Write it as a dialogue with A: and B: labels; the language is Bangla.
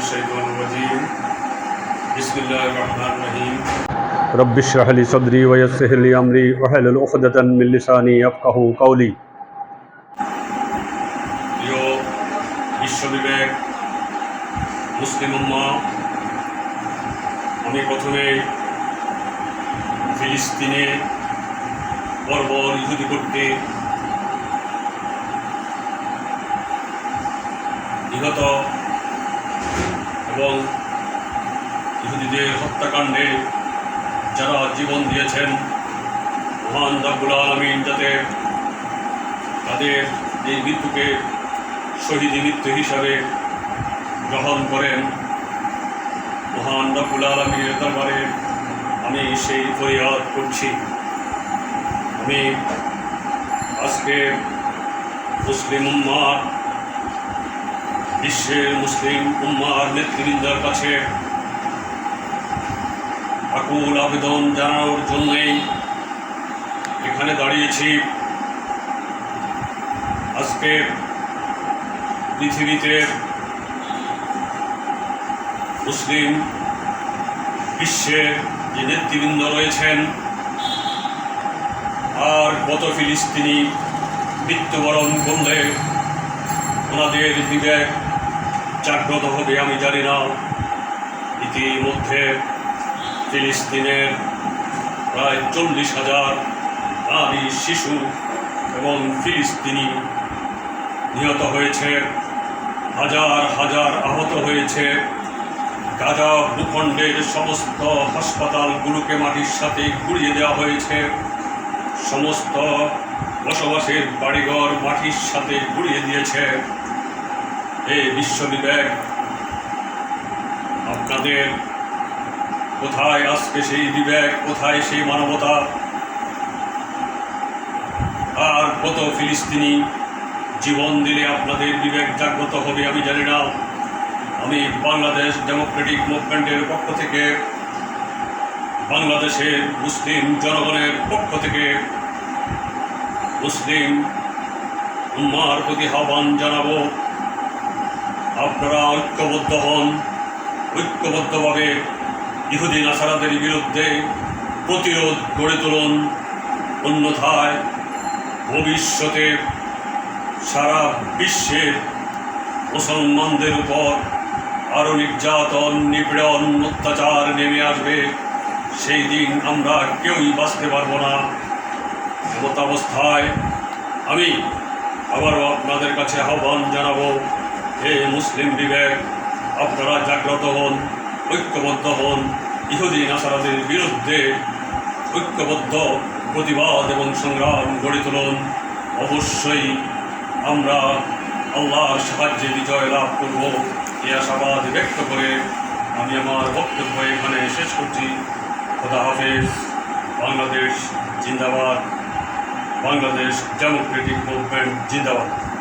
A: الشيطان الرجيم بسم الله الرحمن الرحيم
B: رب اشرح لي صدري ويسر لي امري واحلل عقدة من لساني يفقهوا قولي
A: প্রিয় বিশ্ববিবেক মুসলিম উম্মা আমি প্রথমে ফিলিস্তিনে বর্বর ইহুদি করতে নিহত এবং ইহুদিদের হত্যাকাণ্ডে যারা জীবন দিয়েছেন, মহান রব্বুল আলমিন যাতে তাদের এই মৃত্যুকে শহীদ মৃত্যু হিসাবে গ্রহণ করেন। মহান রব্বুল আলমীর দরবারে আমি সেই ফরিয়াদ করছি। আমি আজকে মুসলিম উম্মার বিশ্বের মুসলিম উম্মার নেতৃবৃন্দের কাছে আকুল আবেদন জানানোর জন্যই এখানে দাঁড়িয়েছি। আজকে পৃথিবীতে মুসলিম বিশ্বের যে নেতৃবৃন্দ রয়েছেন আর কত ফিলিস্তিনি মৃত্যুবরণ করলে ওনাদের বিবেক জাগ্রত হবে, আমি জানি না। ইতিমধ্যে ফিলিস্তিনের প্রায় চল্লিশ হাজার নারী, শিশু এবং ফিলিস্তিনি নিহত হয়েছে। হাজার হাজার আহত হয়েছে। গাজা ভূখণ্ডের সমস্ত হাসপাতালগুলোকে মাটির সাথে গুড়িয়ে দেওয়া হয়েছে। সমস্ত বসবাসের বাড়িঘর মাটির সাথে গুড়িয়ে দিয়েছে। এই বিশ্ববিবেক, আপনাদের কোথায় আজকে সেই বিবেক, কোথায় সেই মানবতা? আর কত ফিলিস্তিনি জীবন দিলে আপনাদের বিবেক জাগ্রত হবে আমি জানি না। আমি বাংলাদেশ ডেমোক্রেটিক মুভমেন্টের পক্ষ থেকে, বাংলাদেশের মুসলিম জনগণের পক্ষ থেকে মুসলিম উম্মার প্রতি আহ্বান জানাব। ঐক্যবদ্ধ হন ঐক্যবদ্ধভাবে ইহুদি নাসারাদের বিরুদ্ধে প্রতিরোধ গড়ে তুলুন। অন্যথায় ভবিষ্যতে সারা বিশ্বের মুসলমানদের উপর আরও নির্যাতন, নিপীড়ন, অত্যাচার নেমে আসবে। সেই দিন আমরা কেউই বাঁচতে পারব না। এমত অবস্থায় আমি আবারও আপনাদের কাছে আহ্বান জানাব হে মুসলিম বিবেক, আপনারা জাগ্রত হন, ঐক্যবদ্ধ হন, ইহুদি নাসারাদের বিরুদ্ধে ঐক্যবদ্ধ প্রতিবাদ এবং সংগ্রাম গড়ে তুলুন। অবশ্যই আমরা আল্লাহর সাহায্যে বিজয় লাভ করব। এই আশাবাদ ব্যক্ত করে আমি আমার বক্তব্য এখানে শেষ করছি। খোদা হাফেজ। বাংলাদেশ জিন্দাবাদ। বাংলাদেশ ডেমোক্রেটিক মুভমেন্ট জিন্দাবাদ।